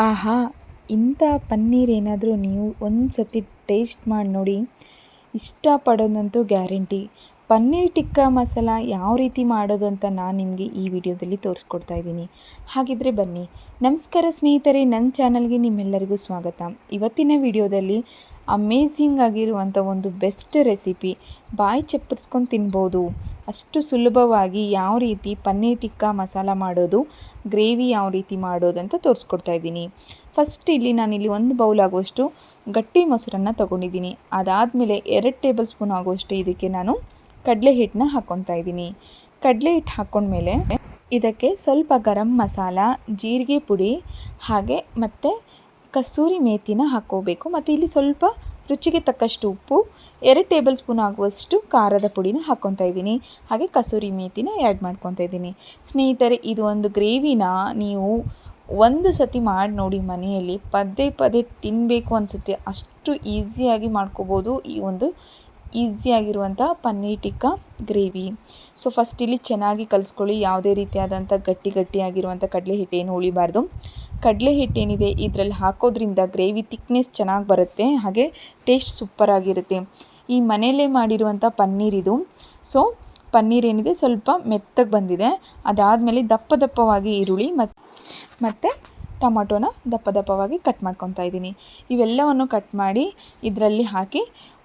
ಆಹಾ, ಇಂಥ ಪನ್ನೀರ್ ಏನಾದರೂ ನೀವು ಒಂದು ಸತಿ ಟೇಸ್ಟ್ ಮಾಡಿ ನೋಡಿ. ಇಷ್ಟಪಡೋದಂತೂ ಗ್ಯಾರಂಟಿ. ಪನ್ನೀರ್ ಟಿಕ್ಕಾ ಮಸಾಲ ಯಾವ ರೀತಿ ಮಾಡೋದು ಅಂತ ನಾನು ನಿಮಗೆ ಈ ವಿಡಿಯೋದಲ್ಲಿ ತೋರಿಸ್ಕೊಡ್ತಾ ಇದ್ದೀನಿ. ಹಾಗಿದ್ರೆ ಬನ್ನಿ. ನಮಸ್ಕಾರ ಸ್ನೇಹಿತರೆ ನನ್ನ ಚಾನಲ್ಗೆ ನಿಮ್ಮೆಲ್ಲರಿಗೂ ಸ್ವಾಗತ. ಇವತ್ತಿನ ವಿಡಿಯೋದಲ್ಲಿ ಅಮೇಝಿಂಗ್ ಆಗಿರುವಂಥ ಒಂದು ಬೆಸ್ಟ್ ರೆಸಿಪಿ ಬಾಯಿ ಚಪ್ಪರಿಸ್ಕೊಂಡು ತಿನ್ಬೋದು. ಅಷ್ಟು ಸುಲಭವಾಗಿ ಯಾವ ರೀತಿ ಪನ್ನೀರ್ ಟಿಕ್ಕಾ ಮಸಾಲ ಮಾಡೋದು, ಗ್ರೇವಿ ಯಾವ ರೀತಿ ಮಾಡೋದು ಅಂತ ತೋರಿಸ್ಕೊಡ್ತಾ ಇದ್ದೀನಿ. ಫಸ್ಟ್ ಇಲ್ಲಿ ನಾನಿಲ್ಲಿ ಒಂದು ಬೌಲ್ ಆಗುವಷ್ಟು ಗಟ್ಟಿ ಮೊಸರನ್ನು ತೊಗೊಂಡಿದ್ದೀನಿ. ಅದಾದಮೇಲೆ ಎರಡು ಟೇಬಲ್ ಸ್ಪೂನ್ ಆಗುವಷ್ಟು ಇದಕ್ಕೆ ನಾನು ಕಡಲೆ ಹಿಟ್ಟನ್ನ ಹಾಕ್ಕೊತಾ ಇದ್ದೀನಿ. ಕಡಲೆ ಹಿಟ್ಟು ಹಾಕ್ಕೊಂಡ್ಮೇಲೆ ಇದಕ್ಕೆ ಸ್ವಲ್ಪ ಗರಂ ಮಸಾಲ, ಜೀರಿಗೆ ಪುಡಿ ಹಾಗೆ ಮತ್ತು ಕಸೂರಿ ಮೇಥಿನ ಹಾಕ್ಕೋಬೇಕು. ಮತ್ತು ಇಲ್ಲಿ ಸ್ವಲ್ಪ ರುಚಿಗೆ ತಕ್ಕಷ್ಟು ಉಪ್ಪು, ಎರಡು ಟೇಬಲ್ ಸ್ಪೂನ್ ಆಗುವಷ್ಟು ಖಾರದ ಪುಡಿನ ಹಾಕ್ಕೊತಾ ಇದ್ದೀನಿ. ಹಾಗೆ ಕಸೂರಿ ಮೇಥಿನ ಆ್ಯಡ್ ಮಾಡ್ಕೊತಾ ಇದ್ದೀನಿ. ಸ್ನೇಹಿತರೆ, ಇದು ಒಂದು ಗ್ರೇವಿನ ನೀವು ಒಂದು ಸತಿ ಮಾಡಿ ನೋಡಿ ಮನೆಯಲ್ಲಿ. ಪದೇ ಪದೇ ತಿನ್ನಬೇಕು ಅನಿಸುತ್ತೆ. ಅಷ್ಟು ಈಸಿಯಾಗಿ ಮಾಡ್ಕೋಬೋದು ಈ ಒಂದು ಈಸಿಯಾಗಿರುವಂಥ paneer tikka gravy. So first ಇಲ್ಲಿ ಚೆನ್ನಾಗಿ ಕಲಿಸ್ಕೊಳ್ಳಿ. ಯಾವುದೇ ರೀತಿಯಾದಂಥ ಗಟ್ಟಿ ಗಟ್ಟಿಯಾಗಿರುವಂಥ ಕಡಲೆ ಹಿಟ್ಟೇನು ಉಳಿಬಾರ್ದು ಕಡಲೆ ಹಿಟ್ಟೇನಿದೆ ಇದರಲ್ಲಿ ಹಾಕೋದ್ರಿಂದ ಗ್ರೇವಿ ತಿಕ್ನೆಸ್ ಚೆನ್ನಾಗಿ ಬರುತ್ತೆ, ಹಾಗೆ ಟೇಸ್ಟ್ ಸೂಪರಾಗಿರುತ್ತೆ ಈ ಮನೆಯಲ್ಲೇ ಮಾಡಿರುವಂಥ ಪನ್ನೀರ್ ಇದು. ಸೊ, ಪನ್ನೀರ್ ಏನಿದೆ, ಸ್ವಲ್ಪ ಮೆತ್ತಗೆ ಬಂದಿದೆ. ಅದಾದಮೇಲೆ ದಪ್ಪ ದಪ್ಪವಾಗಿ ಈರುಳ್ಳಿ ಮತ್ತು ಮತ್ತು ಟೊಮಟೊನ ದಪ್ಪ ದಪ್ಪವಾಗಿ ಕಟ್ ಮಾಡ್ಕೊತಾ ಇದ್ದೀನಿ. ಇವೆಲ್ಲವನ್ನು ಕಟ್ ಮಾಡಿ ಇದರಲ್ಲಿ ಹಾಕಿ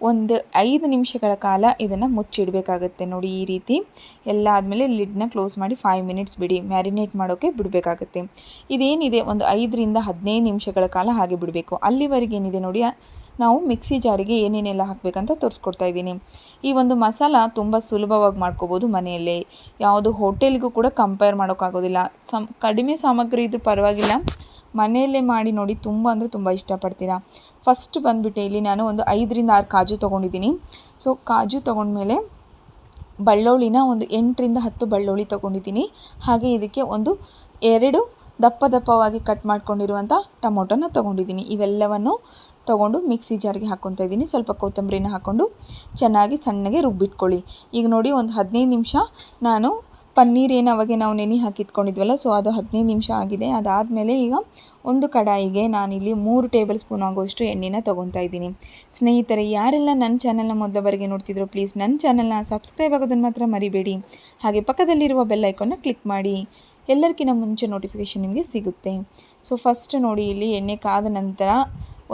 ಒಂದು ಐದು ನಿಮಿಷಗಳ ಕಾಲ ಇದನ್ನು ಮುಚ್ಚಿಡಬೇಕಾಗತ್ತೆ ನೋಡಿ ಈ ರೀತಿ. ಎಲ್ಲ ಆದಮೇಲೆ ಲಿಡ್ನ ಕ್ಲೋಸ್ ಮಾಡಿ ಫೈವ್ ಮಿನಿಟ್ಸ್ ಬಿಡಿ. ಮ್ಯಾರಿನೇಟ್ ಮಾಡೋಕ್ಕೆ ಬಿಡಬೇಕಾಗತ್ತೆ. ಇದೇನಿದೆ? ಒಂದು ಐದರಿಂದ ಹದಿನೈದು ನಿಮಿಷಗಳ ಕಾಲ ಹಾಗೆ ಬಿಡಬೇಕು. ಅಲ್ಲಿವರೆಗೆ ಏನಿದೆ ನೋಡಿ ನಾವು ಮಿಕ್ಸಿ ಜಾರಿಗೆ ಏನೇನೆಲ್ಲ ಹಾಕಬೇಕಂತ ತೋರಿಸ್ಕೊಡ್ತಾ ಇದ್ದೀನಿ. ಈ ಒಂದು ಮಸಾಲ ತುಂಬ ಸುಲಭವಾಗಿ ಮಾಡ್ಕೋಬೋದು ಮನೆಯಲ್ಲೇ. ಯಾವುದು ಹೋಟೆಲ್ಗೂ ಕೂಡ ಕಂಪೇರ್ ಮಾಡೋಕ್ಕಾಗೋದಿಲ್ಲ. ಸಮ್ ಕಡಿಮೆ ಸಾಮಗ್ರಿ ಇದ್ದರೂ ಪರವಾಗಿಲ್ಲ. ಮನೆಯಲ್ಲೇ ಮಾಡಿ ನೋಡಿ ತುಂಬ ಅಂದರೆ ತುಂಬ ಇಷ್ಟಪಡ್ತೀರಾ. ಫಸ್ಟ್ ಬಂದುಬಿಟ್ಟು ಇಲ್ಲಿ ನಾನು ಒಂದು ಐದರಿಂದ ಆರು ಕಾಜು ತೊಗೊಂಡಿದ್ದೀನಿ. ಸೊ ಕಾಜು ತೊಗೊಂಡ್ಮೇಲೆ ಬಳ್ಳುಳ್ಳಿನ ಒಂದು ಎಂಟರಿಂದ ಹತ್ತು ಬಳ್ಳುಳ್ಳಿ ತೊಗೊಂಡಿದ್ದೀನಿ. ಹಾಗೆ ಇದಕ್ಕೆ ಒಂದು ಎರಡು ದಪ್ಪ ದಪ್ಪವಾಗಿ ಕಟ್ ಮಾಡ್ಕೊಂಡಿರುವಂಥ ಟೊಮೊಟೊನ ತೊಗೊಂಡಿದ್ದೀನಿ. ಇವೆಲ್ಲವನ್ನು ತೊಗೊಂಡು ಮಿಕ್ಸಿ ಜಾರಿಗೆ ಹಾಕ್ಕೊತಾ ಇದ್ದೀನಿ. ಸ್ವಲ್ಪ ಕೊತ್ತಂಬರಿನ ಹಾಕ್ಕೊಂಡು ಚೆನ್ನಾಗಿ ಸಣ್ಣಗೆ ರುಬ್ಬಿಟ್ಕೊಳ್ಳಿ. ಈಗ ನೋಡಿ ಒಂದು ಹದಿನೈದು ನಿಮಿಷ ನಾನು ಪನ್ನೀರ್ ಏನು ಅವಾಗೆ ನಾವು ನೆನೆ ಹಾಕಿಟ್ಕೊಂಡಿದ್ವಲ್ಲ ಸೊ ಅದು ಹದಿನೈದು ನಿಮಿಷ ಆಗಿದೆ. ಅದಾದಮೇಲೆ ಈಗ ಒಂದು ಕಡಾಯಿಗೆ ನಾನಿಲ್ಲಿ ಮೂರು ಟೇಬಲ್ ಸ್ಪೂನ್ ಆಗೋಷ್ಟು ಎಣ್ಣೆನ ತೊಗೊತಾ ಇದ್ದೀನಿ. ಸ್ನೇಹಿತರೆ, ಯಾರೆಲ್ಲ ನನ್ನ ಚಾನಲ್ನ ಮೊದಲವರೆಗೆ ನೋಡ್ತಿದ್ರು ಪ್ಲೀಸ್ ನನ್ನ ಚಾನಲ್ನ ಸಬ್ಸ್ಕ್ರೈಬ್ ಆಗೋದನ್ನು ಮಾತ್ರ ಮರಿಬೇಡಿ. ಹಾಗೆ ಪಕ್ಕದಲ್ಲಿರುವ ಬೆಲ್ ಐಕಾನ್ನ ಕ್ಲಿಕ್ ಮಾಡಿ. ಎಲ್ಲರಿಗಿಂತ ಮುಂಚೆ ನೋಟಿಫಿಕೇಷನ್ ನಿಮಗೆ ಸಿಗುತ್ತೆ. ಸೊ ಫಸ್ಟ್ ನೋಡಿ, ಇಲ್ಲಿ ಎಣ್ಣೆ ಕಾದ ನಂತರ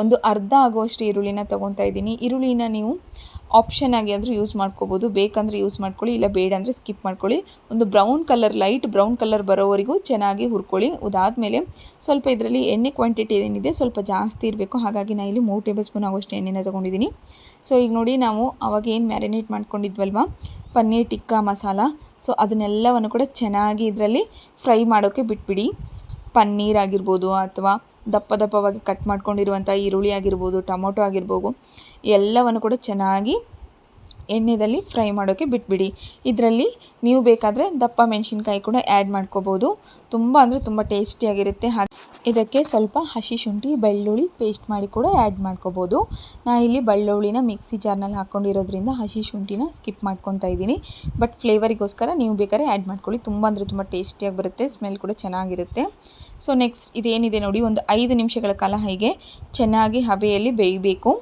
ಒಂದು ಅರ್ಧ ಆಗುವಷ್ಟು ಈರುಳ್ಳಿನ ತೊಗೊತಾ ಇದ್ದೀನಿ. ಈರುಳ್ಳಿನ ನೀವು ಆಪ್ಷನ್ ಆಗಿ ಆದರೂ ಯೂಸ್ ಮಾಡ್ಕೋಬೋದು. ಬೇಕಂದರೆ ಯೂಸ್ ಮಾಡ್ಕೊಳ್ಳಿ, ಇಲ್ಲ ಬೇಡ ಅಂದರೆ ಸ್ಕಿಪ್ ಮಾಡ್ಕೊಳ್ಳಿ. ಒಂದು brown colour light brown colour ಬರೋವರೆಗೂ ಚೆನ್ನಾಗಿ ಹುರ್ಕೊಳ್ಳಿ. ಉದಾದಮೇಲೆ ಸ್ವಲ್ಪ ಇದರಲ್ಲಿ ಎಣ್ಣೆ ಕ್ವಾಂಟಿಟಿ ಏನಿದೆ, ಸ್ವಲ್ಪ ಜಾಸ್ತಿ ಇರಬೇಕು. ಹಾಗಾಗಿ ನಾನು ಇಲ್ಲಿ ಮೂರು ಟೇಬಲ್ ಸ್ಪೂನ್ ಆಗೋಷ್ಟು ಎಣ್ಣೆನ ತೊಗೊಂಡಿದ್ದೀನಿ. ಸೊ ಈಗ ನೋಡಿ ನಾವು ಅವಾಗ ಏನು ಮ್ಯಾರಿನೇಟ್ ಮಾಡ್ಕೊಂಡಿದ್ವಲ್ವ? ಪನ್ನೀರ್ ಟಿಕ್ಕಾ ಮಸಾಲ. ಸೊ ಅದನ್ನೆಲ್ಲವನ್ನು ಕೂಡ ಚೆನ್ನಾಗಿ ಇದರಲ್ಲಿ ಫ್ರೈ ಮಾಡೋಕ್ಕೆ ಬಿಟ್ಬಿಡಿ. ಪನ್ನೀರ್ ಆಗಿರ್ಬೋದು ಅಥವಾ ದಪ್ಪ ದಪ್ಪವಾಗಿ ಕಟ್ ಮಾಡ್ಕೊಂಡಿರುವಂಥ ಈರುಳ್ಳಿ ಆಗಿರ್ಬೋದು ಟೊಮೊಟೊ ಆಗಿರ್ಬೋದು ಎಲ್ಲವನ್ನು ಕೂಡ ಚೆನ್ನಾಗಿ ಎಣ್ಣೆಯಲ್ಲಿ ಫ್ರೈ ಮಾಡೋಕ್ಕೆ ಬಿಟ್ಬಿಡಿ. ಇದರಲ್ಲಿ ನೀವು ಬೇಕಾದರೆ ದಪ್ಪ ಮೆಣಸಿನ್ಕಾಯಿ ಕೂಡ ಆ್ಯಡ್ ಮಾಡ್ಕೋಬೋದು. ತುಂಬ ಅಂದರೆ ತುಂಬ ಟೇಸ್ಟಿಯಾಗಿರುತ್ತೆ ಇದಕ್ಕೆ ಸ್ವಲ್ಪ ಹಸಿ ಶುಂಠಿ, ಬೆಳ್ಳುಳ್ಳಿ ಪೇಸ್ಟ್ ಮಾಡಿ ಕೂಡ ಆ್ಯಡ್ ಮಾಡ್ಕೋಬೋದು. ನಾ ಇಲ್ಲಿ ಬೆಳ್ಳುಳ್ಳಿನ ಮಿಕ್ಸಿ ಜಾರ್ನಲ್ಲಿ ಹಾಕ್ಕೊಂಡಿರೋದ್ರಿಂದ ಹಸಿ ಶುಂಠಿನ ಸ್ಕಿಪ್ ಮಾಡ್ಕೊತಾ ಇದ್ದೀನಿ. ಬಟ್ ಫ್ಲೇವರಿಗೋಸ್ಕರ ನೀವು ಬೇಕಾದ್ರೆ ಆ್ಯಡ್ ಮಾಡ್ಕೊಳ್ಳಿ. ತುಂಬ ಅಂದರೆ ತುಂಬ ಟೇಸ್ಟಿಯಾಗಿ ಬರುತ್ತೆ. ಸ್ಮೆಲ್ ಕೂಡ ಚೆನ್ನಾಗಿರುತ್ತೆ. ಸೊ ನೆಕ್ಸ್ಟ್ ಇದೇನಿದೆ ನೋಡಿ, ಒಂದು ಐದು ನಿಮಿಷಗಳ ಕಾಲ ಹೀಗೆ ಚೆನ್ನಾಗಿ ಹಬೆಯಲ್ಲಿ ಬೇಯಬೇಕು.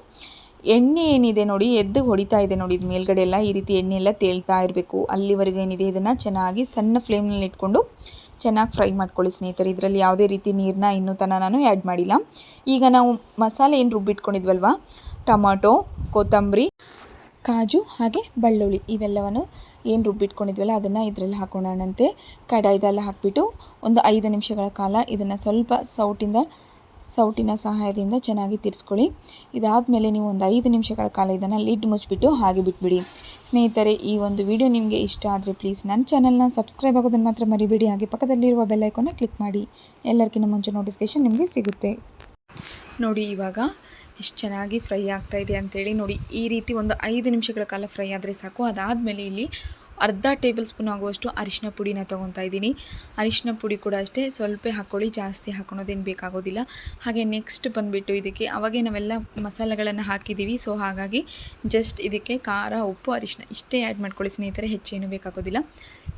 ಎಣ್ಣೆ ಏನಿದೆ ನೋಡಿ, ಎದ್ದು ಹೊಡಿತಾ ಇದೆ ನೋಡಿ, ಇದು ಮೇಲ್ಗಡೆ ಎಲ್ಲ ಈ ರೀತಿ ಎಣ್ಣೆ ಎಲ್ಲ ತೇಲ್ತಾ ಇರಬೇಕು. ಅಲ್ಲಿವರೆಗೂ ಏನಿದೆ, ಇದನ್ನು ಚೆನ್ನಾಗಿ ಸಣ್ಣ ಫ್ಲೇಮ್ನಲ್ಲಿ ಇಟ್ಕೊಂಡು ಚೆನ್ನಾಗಿ ಫ್ರೈ ಮಾಡ್ಕೊಳ್ಳಿ ಸ್ನೇಹಿತರೆ. ಇದರಲ್ಲಿ ಯಾವುದೇ ರೀತಿ ನೀರನ್ನ ಇನ್ನೂ ತನಕ ನಾನು ಆ್ಯಡ್ ಮಾಡಿಲ್ಲ. ಈಗ ನಾವು ಮಸಾಲೆ ಏನು ರುಬ್ಬಿಟ್ಕೊಂಡಿದ್ವಲ್ವ? ಟೊಮಾಟೊ, ಕೊತ್ತಂಬರಿ, ಕಾಜು, ಹಾಗೆ ಬೆಳ್ಳುಳ್ಳಿ ಇವೆಲ್ಲವನ್ನು ಏನು ರುಬ್ಬಿಟ್ಕೊಂಡಿದ್ವಲ್ಲ, ಅದನ್ನು ಇದರಲ್ಲಿ ಹಾಕೋಣನಂತೆ. ಕಡಾಯಿದೆಲ್ಲ ಹಾಕಿಬಿಟ್ಟು ಒಂದು ಐದು ನಿಮಿಷಗಳ ಕಾಲ ಇದನ್ನು ಸ್ವಲ್ಪ ಸೌಟಿಂದ ಸೌಟಿನ ಸಹಾಯದಿಂದ ಚೆನ್ನಾಗಿ ತಿರ್ಸ್ಕೊಳ್ಳಿ. ಇದಾದಮೇಲೆ ನೀವು ಒಂದು ಐದು ನಿಮಿಷಗಳ ಕಾಲ ಇದನ್ನು ಲಿಡ್ ಮುಚ್ಚಿಬಿಟ್ಟು ಹಾಗೆ ಬಿಟ್ಬಿಡಿ. ಸ್ನೇಹಿತರೆ, ಈ ಒಂದು ವಿಡಿಯೋ ನಿಮಗೆ ಇಷ್ಟ ಆದರೆ ಪ್ಲೀಸ್ ನನ್ನ ಚಾನಲ್ನ ಸಬ್ಸ್ಕ್ರೈಬ್ ಆಗೋದನ್ನು ಮಾತ್ರ ಮರಿಬೇಡಿ. ಹಾಗೆ ಪಕ್ಕದಲ್ಲಿರುವ ಬೆಲ್ಲೈಕನ್ನ ಕ್ಲಿಕ್ ಮಾಡಿ. ಎಲ್ಲರಿಗಿಂತ ಮುಂಚೆ ನೋಟಿಫಿಕೇಶನ್ ನಿಮಗೆ ಸಿಗುತ್ತೆ. ನೋಡಿ, ಇವಾಗ ಎಷ್ಟು ಚೆನ್ನಾಗಿ ಫ್ರೈ ಆಗ್ತಾಯಿದೆ ಅಂಥೇಳಿ ನೋಡಿ. ಈ ರೀತಿ ಒಂದು ಐದು ನಿಮಿಷಗಳ ಕಾಲ ಫ್ರೈ ಆದರೆ ಸಾಕು. ಅದಾದಮೇಲೆ ಇಲ್ಲಿ ಅರ್ಧ ಟೇಬಲ್ ಸ್ಪೂನ್ ಆಗುವಷ್ಟು ಅರಿಶಿನ ಪುಡಿನ ತೊಗೊತಾ ಇದ್ದೀನಿ. ಅರಿಶಿನ ಪುಡಿ ಕೂಡ ಅಷ್ಟೇ, ಸ್ವಲ್ಪ ಹಾಕ್ಕೊಳ್ಳಿ, ಜಾಸ್ತಿ ಹಾಕೊಳೋದೇನು ಬೇಕಾಗೋದಿಲ್ಲ. ಹಾಗೆ ನೆಕ್ಸ್ಟ್ ಬಂದುಬಿಟ್ಟು ಇದಕ್ಕೆ ಅವಾಗೆ ನಾವೆಲ್ಲ ಮಸಾಲೆಗಳನ್ನು ಹಾಕಿದ್ದೀವಿ. ಸೊ ಹಾಗಾಗಿ ಜಸ್ಟ್ ಇದಕ್ಕೆ ಖಾರ, ಉಪ್ಪು, ಅರಿಶಿನ ಇಷ್ಟೇ ಆ್ಯಡ್ ಮಾಡ್ಕೊಳ್ಳಿ ಸ್ನೇಹಿತರೆ ಹೆಚ್ಚೇನು ಬೇಕಾಗೋದಿಲ್ಲ.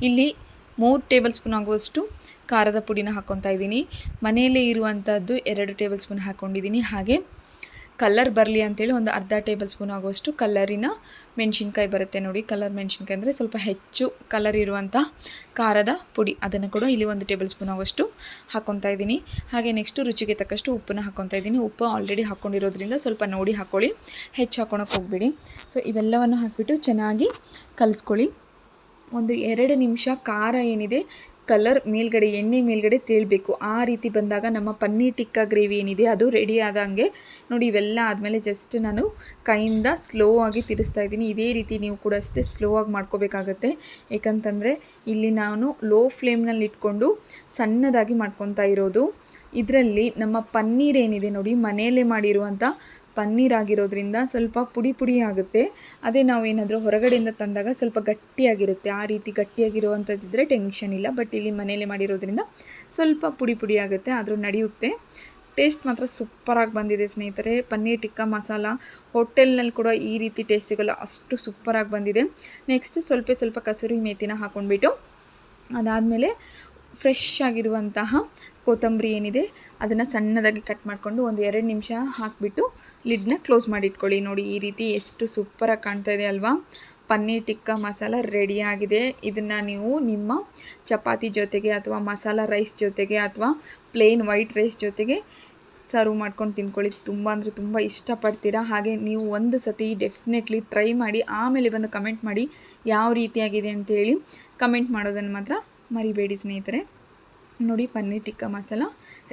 ಇಲ್ಲಿ ಮೂರು ಟೇಬಲ್ ಸ್ಪೂನ್ ಆಗುವಷ್ಟು ಖಾರದ ಪುಡಿನ ಹಾಕ್ಕೊತಾ ಇದ್ದೀನಿ. ಮನೆಯಲ್ಲೇ ಇರುವಂಥದ್ದು ಎರಡು ಟೇಬಲ್ ಸ್ಪೂನ್ ಹಾಕ್ಕೊಂಡಿದ್ದೀನಿ. ಹಾಗೆ ಕಲರ್ ಬರಲಿ ಅಂತೇಳಿ ಒಂದು ಅರ್ಧ ಟೇಬಲ್ ಸ್ಪೂನ್ ಆಗುವಷ್ಟು ಕಲರಿನ ಮೆಣಸಿನ್ಕಾಯಿ ಬರುತ್ತೆ ನೋಡಿ. ಕಲರ್ ಮೆಣಸಿನ್ಕಾಯಿ ಅಂದರೆ ಸ್ವಲ್ಪ ಹೆಚ್ಚು ಕಲರ್ ಇರುವಂಥ ಖಾರದ ಪುಡಿ. ಅದನ್ನು ಕೂಡ ಇಲ್ಲಿ ಒಂದು ಟೇಬಲ್ ಸ್ಪೂನ್ ಆಗುವಷ್ಟು ಹಾಕ್ಕೊತಾ ಇದ್ದೀನಿ. ಹಾಗೆ ನೆಕ್ಸ್ಟು ರುಚಿಗೆ ತಕ್ಕಷ್ಟು ಉಪ್ಪನ್ನ ಹಾಕ್ಕೊತಾ ಇದ್ದೀನಿ. ಉಪ್ಪು ಆಲ್ರೆಡಿ ಹಾಕ್ಕೊಂಡಿರೋದ್ರಿಂದ ಸ್ವಲ್ಪ ನೋಡಿ ಹಾಕ್ಕೊಳ್ಳಿ ಹೆಚ್ಚು ಹಾಕ್ಕೊಳಕ್ಕೆ ಹೋಗ್ಬೇಡಿ. ಸೊ ಇವೆಲ್ಲವನ್ನು ಹಾಕಿಬಿಟ್ಟು ಚೆನ್ನಾಗಿ ಕಲಿಸ್ಕೊಳ್ಳಿ. ಒಂದು ಎರಡು ನಿಮಿಷ ಖಾರ ಏನಿದೆ ಕಲರ್ ಮೇಲ್ಗಡೆ, ಎಣ್ಣೆ ಮೇಲ್ಗಡೆ ತೇಳಬೇಕು. ಆ ರೀತಿ ಬಂದಾಗ ನಮ್ಮ ಪನ್ನೀರ್ ಟಿಕ್ಕಾ ಗ್ರೇವಿ ಏನಿದೆ, ಅದು ರೆಡಿ ಆದಂಗೆ ನೋಡಿ ಇವೆಲ್ಲ ಆದಮೇಲೆ ಜಸ್ಟ್ ನಾನು ಕೈಯಿಂದ ಸ್ಲೋ ಆಗಿ ತಿರುಸ್ತಾ ಇದ್ದೀನಿ. ಇದೇ ರೀತಿ ನೀವು ಕೂಡ ಅಷ್ಟೇ ಸ್ಲೋ ಆಗಿ ಮಾಡ್ಕೋಬೇಕಾಗತ್ತೆ. ಏಕಂತಂದರೆ ಇಲ್ಲಿ ನಾನು ಲೋ ಫ್ಲೇಮ್ನಲ್ಲಿ ಇಟ್ಕೊಂಡು ಸಣ್ಣದಾಗಿ ಮಾಡ್ಕೊತಾ ಇರೋದು. ಇದರಲ್ಲಿ ನಮ್ಮ ಪನ್ನೀರ್ ಏನಿದೆ ನೋಡಿ, ಮನೆಯಲ್ಲೇ ಮಾಡಿರುವಂಥ ಪನ್ನೀರ್ ಆಗಿರೋದ್ರಿಂದ ಸ್ವಲ್ಪ ಪುಡಿ ಪುಡಿ ಆಗುತ್ತೆ. ಅದೇ ನಾವು ಏನಾದರೂ ಹೊರಗಡೆಯಿಂದ ತಂದಾಗ ಸ್ವಲ್ಪ ಗಟ್ಟಿಯಾಗಿರುತ್ತೆ. ಆ ರೀತಿ ಗಟ್ಟಿಯಾಗಿರುವಂಥದ್ದಿದ್ರೆ ಟೆನ್ಷನ್ ಇಲ್ಲ. ಬಟ್ ಇಲ್ಲಿ ಮನೆಯಲ್ಲೇ ಮಾಡಿರೋದ್ರಿಂದ ಸ್ವಲ್ಪ ಪುಡಿ ಪುಡಿ ಆಗುತ್ತೆ. ಆದರೂ ನಡೆಯುತ್ತೆ. ಟೇಸ್ಟ್ ಮಾತ್ರ ಸೂಪರಾಗಿ ಬಂದಿದೆ ಸ್ನೇಹಿತರೆ. ಪನ್ನೀರ್ ಟಿಕ್ಕಾ ಮಸಾಲ ಹೋಟೆಲ್ನಲ್ಲಿ ಕೂಡ ಈ ರೀತಿ ಟೇಸ್ಟ್ ಸಿಗೋಲ್ಲ ಅಷ್ಟು ಸೂಪರಾಗಿ ಬಂದಿದೆ. ನೆಕ್ಸ್ಟ್ ಸ್ವಲ್ಪ ಸ್ವಲ್ಪ ಕಸೂರಿ ಮೇಥಿನ ಹಾಕ್ಕೊಂಡ್ಬಿಟ್ಟು ಅದಾದಮೇಲೆ ಫ್ರೆಶ್ ಆಗಿರುವಂತಹ ಕೊತ್ತಂಬರಿ ಏನಿದೆ, ಅದನ್ನು ಸಣ್ಣದಾಗಿ ಕಟ್ ಮಾಡಿಕೊಂಡು ಒಂದು ಎರಡು ನಿಮಿಷ ಹಾಕಿಬಿಟ್ಟು ಲಿಡ್ನ ಕ್ಲೋಸ್ ಮಾಡಿಟ್ಕೊಳ್ಳಿ. ನೋಡಿ, ಈ ರೀತಿ ಎಷ್ಟು ಸೂಪರಾಗಿ ಕಾಣ್ತಾ ಇದೆ ಅಲ್ವಾ? ಪನ್ನೀರ್ ಟಿಕ್ಕಾ ಮಸಾಲ ರೆಡಿಯಾಗಿದೆ ಇದನ್ನು ನೀವು ನಿಮ್ಮ ಚಪಾತಿ ಜೊತೆಗೆ ಅಥವಾ ಮಸಾಲ ರೈಸ್ ಜೊತೆಗೆ ಅಥವಾ ಪ್ಲೇನ್ ವೈಟ್ ರೈಸ್ ಜೊತೆಗೆ ಸರ್ವ್ ಮಾಡ್ಕೊಂಡು ತಿನ್ಕೊಳ್ಳಿ. ತುಂಬ ಅಂದರೆ ತುಂಬ ಇಷ್ಟಪಡ್ತೀರಾ? ಹಾಗೆ ನೀವು ಒಂದು ಸತಿ ಡೆಫಿನೆಟ್ಲಿ ಟ್ರೈ ಮಾಡಿ, ಆಮೇಲೆ ಬಂದು ಕಮೆಂಟ್ ಮಾಡಿ ಯಾವ ರೀತಿಯಾಗಿದೆ ಅಂತೇಳಿ ಕಮೆಂಟ್ ಮಾಡೋದನ್ನು ಮಾತ್ರ ಮರಿಬೇಡಿ ಸ್ನೇಹಿತರೆ. ನೋಡಿ, ಪನ್ನೀರ್ ಟಿಕ್ಕ ಮಸಾಲ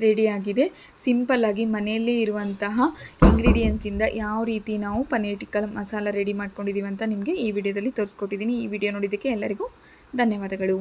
ರೆಡಿಯಾಗಿದೆ ಸಿಂಪಲ್ಲಾಗಿ ಮನೆಯಲ್ಲೇ ಇರುವಂತಹ ಇಂಗ್ರೀಡಿಯೆಂಟ್ಸಿಂದ ಯಾವ ರೀತಿ ನಾವು ಪನ್ನೀರ್ ಟಿಕ್ಕ ಮಸಾಲ ರೆಡಿ ಮಾಡ್ಕೊಂಡಿದ್ದೀವಿ ಅಂತ ನಿಮಗೆ ಈ ವಿಡಿಯೋದಲ್ಲಿ ತೋರಿಸ್ಕೊಟ್ಟಿದ್ದೀನಿ. ಈ ವಿಡಿಯೋ ನೋಡಿದ್ದಕ್ಕೆ ಎಲ್ಲರಿಗೂ ಧನ್ಯವಾದಗಳು.